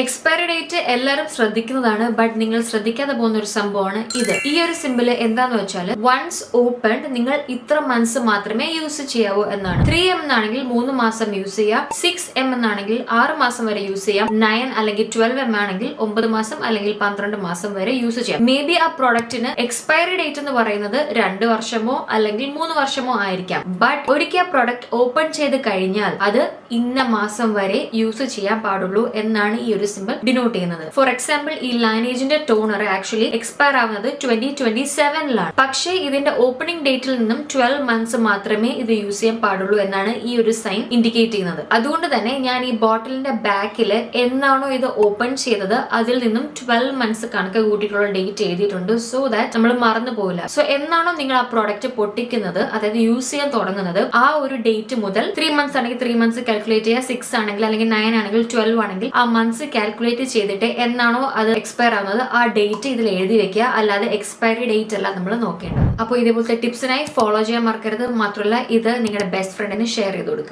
Expiry date എല്ലാവരും ശ്രദ്ധിക്കുന്നതാണ് but നിങ്ങൾ ശ്രദ്ധിക്കാതെ പോകുന്ന ഒരു സംഭവമാണ് ഇത്. ഈ ഒരു സിമ്പിൾ എന്താന്ന് വെച്ചാൽ വൺസ് ഓപ്പൺ നിങ്ങൾ ഇത്ര മന്ത്സ് മാത്രമേ യൂസ് ചെയ്യാവൂ എന്നാണ്. ത്രീ എം എന്നാണെങ്കിൽ മൂന്ന് മാസം യൂസ് ചെയ്യാം സിക്സ് എം എന്നാണെങ്കിൽ ആറ് മാസം വരെ യൂസ് ചെയ്യാം നയൻ അല്ലെങ്കിൽ ട്വൽവ് എം ആണെങ്കിൽ ഒമ്പത് മാസം അല്ലെങ്കിൽ പന്ത്രണ്ട് മാസം വരെ യൂസ് ചെയ്യാം. മേ ബി ആ പ്രോഡക്റ്റിന് എക്സ്പയറി ഡേറ്റ് എന്ന് പറയുന്നത് രണ്ട് വർഷമോ അല്ലെങ്കിൽ മൂന്ന് വർഷമോ ആയിരിക്കാം. ബട്ട് ഒരിക്കൽ പ്രോഡക്റ്റ് ഓപ്പൺ ചെയ്ത് കഴിഞ്ഞാൽ അത് ഇന്ന മാസം വരെ യൂസ് ചെയ്യാൻ പാടുള്ളൂ എന്നാണ് ഈ ഒരു സിമ്പിൾ ഡിനോട്ട് ചെയ്യുന്നത്. ഫോർ എക്സാമ്പിൾ ഈ ലൈനേജിന്റെ ടോണർ ആക്ച്വലി എക്സ്പയർ ആവുന്നത് ട്വന്റി ട്വന്റി സെവനിലാണ് പക്ഷേ ഇതിന്റെ ഓപ്പണിംഗ് ഡേറ്റിൽ നിന്നും ട്വൽവ് മന്ത്സ് മാത്രമേ ഇത് യൂസ് ചെയ്യാൻ പാടുള്ളൂ എന്നാണ് ഈ ഒരു സൈൻ ഇൻഡിക്കേറ്റ് ചെയ്യുന്നത്. അതുകൊണ്ട് തന്നെ ഞാൻ ഈ ബോട്ടിലിന്റെ ബാക്കിൽ എന്നാണോ ഇത് ഓപ്പൺ ചെയ്തത് അതിൽ നിന്നും ട്വൽവ് മന്ത്സ് കണക്ക് കൂട്ടിയിട്ടുള്ള ഡേറ്റ് എഴുതിയിട്ടുണ്ട്. സോ ദാറ്റ് നമ്മൾ മറന്നു പോകില്ല സോ എന്നാണോ നിങ്ങൾ ആ പ്രോഡക്റ്റ് പൊട്ടിക്കുന്നത് അതായത് യൂസ് ചെയ്യാൻ തുടങ്ങുന്നത് ആ ഒരു ഡേറ്റ് മുതൽ ത്രീ മന്ത്സ് ആണെങ്കിൽ ത്രീ മന്ത്സ് കാൽക്കുലേറ്റ് ചെയ്യുക. സിക്സ് ആണെങ്കിൽ അല്ലെങ്കിൽ നയൻ ആണെങ്കിൽ ട്വൽവ് ആണെങ്കിൽ ആ മന്ത്സ് കാൽക്കുലേറ്റ് ചെയ്തിട്ട് എന്നാണോ അത് എക്സ്പയർ ആവുന്നത് ആ ഡേറ്റ് ഇതിൽ എഴുതി വെക്കുക. അല്ലാതെ എക്സ്പയറി ഡേറ്റ് അല്ല നമ്മൾ നോക്കേണ്ടത്. അപ്പോൾ ഇതേപോലത്തെ ടിപ്സിനായി ഫോളോ ചെയ്യാൻ മറക്കരുത്. മാത്രമല്ല ഇത് നിങ്ങളുടെ ബെസ്റ്റ് ഫ്രണ്ടിന് ഷെയർ ചെയ്ത് കൊടുക്കുക.